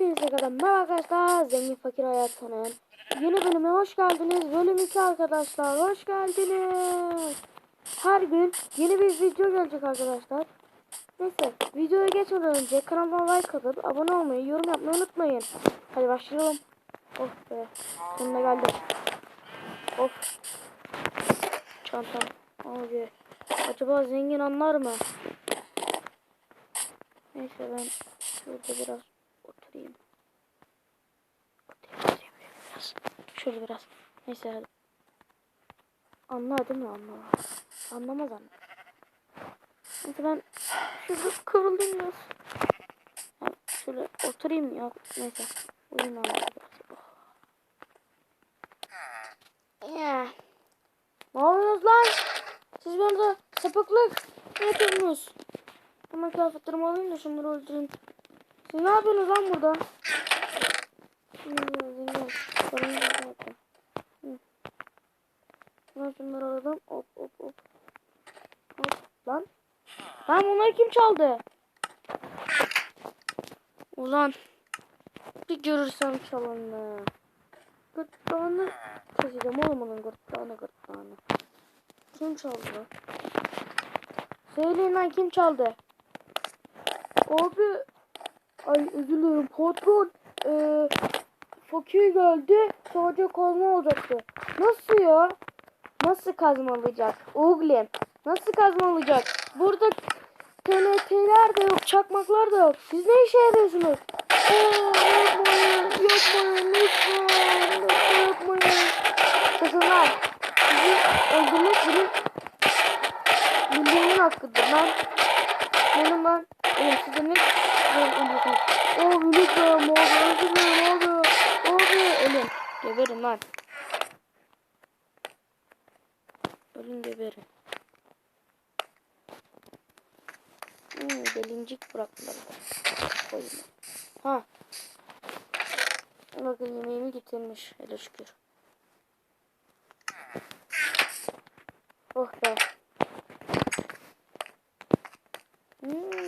Hepinize kadar merhaba arkadaşlar. Zengin Fakir Hayatı'nın yeni bölümüne hoş geldiniz. Bölüm 2 arkadaşlar. Hoş geldiniz. Her gün yeni bir video gelecek arkadaşlar. Neyse videoya geçmeden önce kanalıma like atıp abone olmayı, yorum yapmayı unutmayın. Hadi başlayalım. Oh be. Sonuna geldim. Of. Çantam. Abi. Acaba zengin anlar mı? Neyse ben şurada biraz oturayım biraz. Şöyle biraz. Neyse hadi. Anlar anlamaz. Anlamaz anne. Neyse ben şurada kıvrılayım biraz. Şöyle oturayım ya. Neyse. Biraz. Oh. Ya. Ne yapıyorsunuz lan? Siz bana sapıklık ne yapıyorsunuz? Hemen kıyafetlerimi alayım da şunları öldüreyim. Ne yapıyorsunuz lan burada? Ben şunları aldım. Hop hop hop. Hop lan. Lan bunları kim çaldı? Ulan. Bir görürsem çalanı. Gırtlağını keseceğim oğlum onun gırtlağını gırtlağını. Kim çaldı? Söyleyin lan kim çaldı? Abi ay dilerim patron ee, fakir geldi sadece kazma olacaktı. Nasıl ya? Nasıl kazma alacak? Oğlum nasıl kazma alacak? Burada TNT'ler de yok, çakmaklar da yok. Siz ne işe yarıyorsunuz? Aa, yapmayın, yapmayın, lütfen, lütfen yapmayın. Sakın lan. Sizi öldürmek benim bildiğimin hakkıdır lan. Benim lan. Size ne ben ölüyorsunuz? Abi lütfen abi dilerim abi. Abi ölün. Geberin lan. Ölün geberin. Hmm, delincik bıraktılar. Koyun. Ha. Bakın yemeğimi getirmiş. Hele şükür. Oh be. Hmm.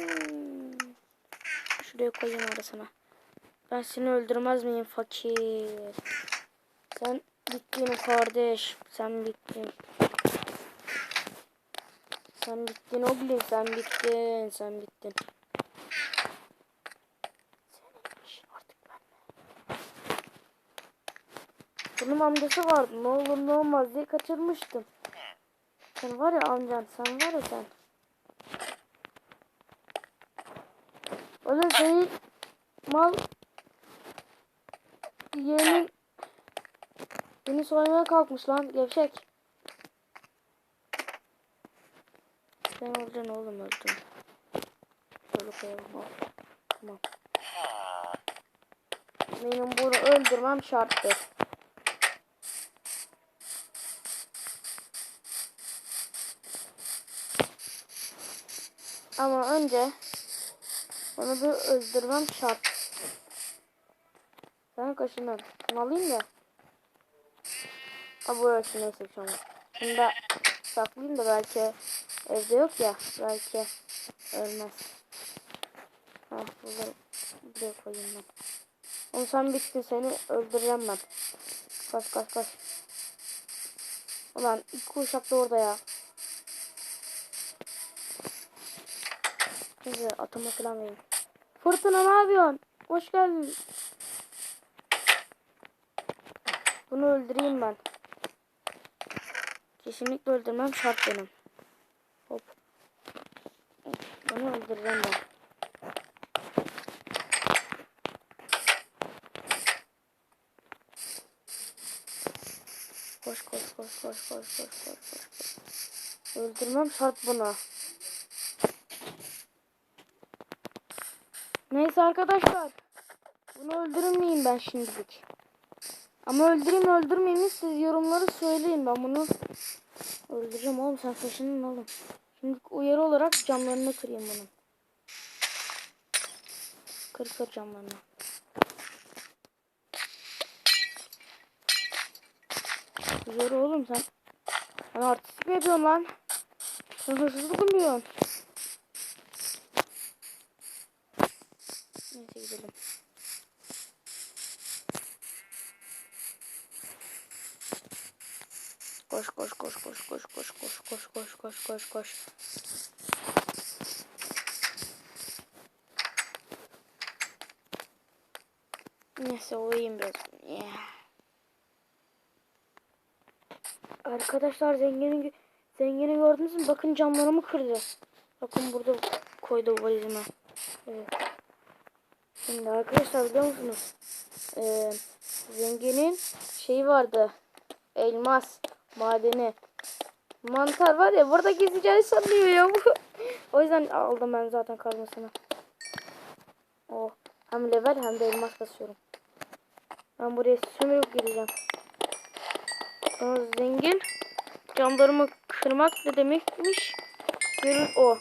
Şuraya koyayım arasına. Ben seni öldürmez miyim fakir? Sen bittin kardeş. Sen bittin. Sen bittin oğlum. Sen bittin. Sen bittin. Bunun amcası vardı. Ne olur ne olmaz diye kaçırmıştım. Sen var ya amcan. Sen var ya sen. Oğlum senin mal yeğenin beni soymaya kalkmış lan gevşek. Sen öldün oğlum öldün. Şöyle koyalım. Tamam. Benim bunu öldürmem şarttır. Ama önce onu bir öldürmem şart. Sen kaşından. Şunu alayım da. Ha burası neyse şu an. Da saklayayım da belki evde yok ya. Belki ölmez. Ha bunları buraya koyayım ben. Oğlum sen bittin seni öldüreceğim ben. Kaç kaç kaç. Ulan iki uşak da orada ya. Bize atama falan değil. Fırtına ne yapıyorsun? Hoş geldin. Bunu öldüreyim ben. Kesinlikle öldürmem şart benim. Hop. Bunu öldüreceğim ben. Koş koş koş koş koş koş koş koş. Öldürmem şart buna. Neyse arkadaşlar. Bunu öldürmeyeyim ben şimdilik. Ama öldüreyim öldürmeyeyim siz yorumları söyleyin. Ben bunu öldüreceğim oğlum sen saçının oğlum. Şimdi uyarı olarak camlarını kırayım bunun. Kır kır camlarını. Uyarı oğlum sen. Sen artistik mi yapıyorsun lan? Sen hırsızlık mı diyorsun? Neyse gidelim. Koş koş koş koş koş koş koş koş koş koş koş koş. Neyse olayım biraz. Yeah. Arkadaşlar zengini zengini gördünüz mü? Bakın camlarımı kırdı. Bakın burada koydu valizime. Evet. Şimdi arkadaşlar biliyor musunuz? Ee, zenginin şeyi vardı. Elmas madeni. Mantar var ya burada gezeceğini sanıyor ya bu. o yüzden aldım ben zaten kazmasını. Oh. Hem level hem de elmas basıyorum. Ben buraya sömürüp gireceğim. Sonra zengin camlarımı kırmak ne demekmiş? Görür o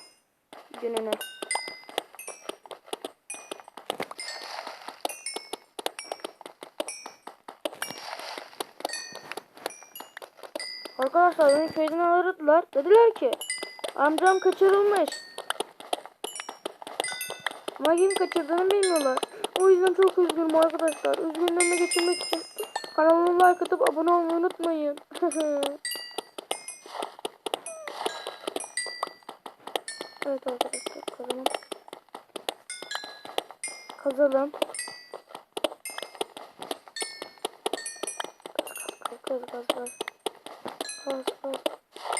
gününe. Arkadaşlar beni köyden aradılar. Dediler ki amcam kaçırılmış. Ama kim kaçırdığını bilmiyorlar. O yüzden çok üzgünüm arkadaşlar. Üzgünlüğümü geçirmek için kanalıma like atıp abone olmayı unutmayın. evet arkadaşlar kazalım. Kazalım. Kaz kaz kaz kaz. Kaz kaz.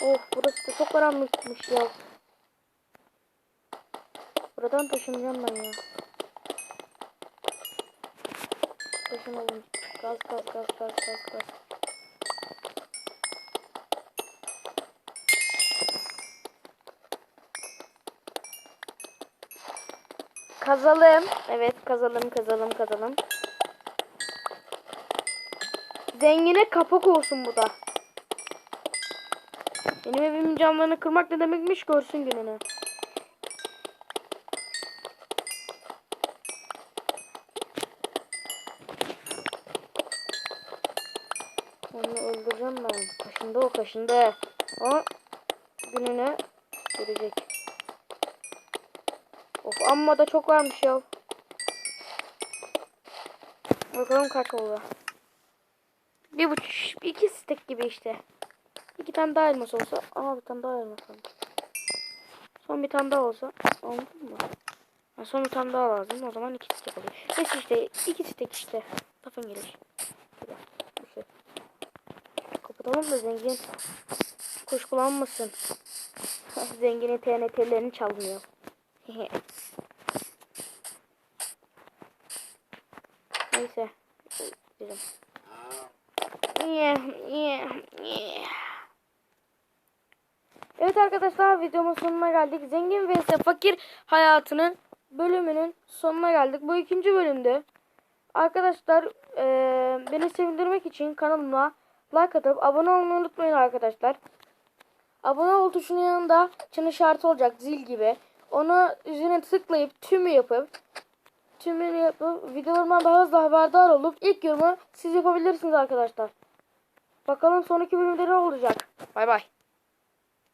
Of burası da çok karanlıkmış ya. Buradan taşınacağım ben ya. Taşınalım. Gaz gaz gaz gaz gaz gaz. Kazalım. Evet kazalım kazalım kazalım. Zengine kapak olsun bu da. Benim evimin camlarını kırmak ne demekmiş görsün gününü. Onu öldüreceğim ben. Kaşındı o kaşındı. O gününü görecek. Of amma da çok varmış ya. Bakalım kaç oldu. Bir buçuk, iki stek gibi işte. İki tane daha elmas olsa. Aa bir tane daha elmas oldu. Son bir tane daha olsa. Anladın mı? Ha, son bir tane daha lazım. O zaman iki stek oluyor. Neyse işte iki stek işte. Kafan gelir. Şey. Kapatalım da zengin kuş kullanmasın. Zenginin TNT'lerini çalmıyor. Neyse. Gidelim. Yeah, yeah, yeah. Evet arkadaşlar videomun sonuna geldik. Zengin vs fakir hayatının bölümünün sonuna geldik. Bu ikinci bölümdü. Arkadaşlar eee, beni sevindirmek için kanalıma like atıp abone olmayı unutmayın arkadaşlar. Abone ol tuşunun yanında çan işareti olacak zil gibi. Onu üzerine tıklayıp tümü yapıp tümünü yapıp videolarımdan daha hızlı haberdar olup ilk yorumu siz yapabilirsiniz arkadaşlar. Bakalım sonraki bölümde ne olacak. Bay bay.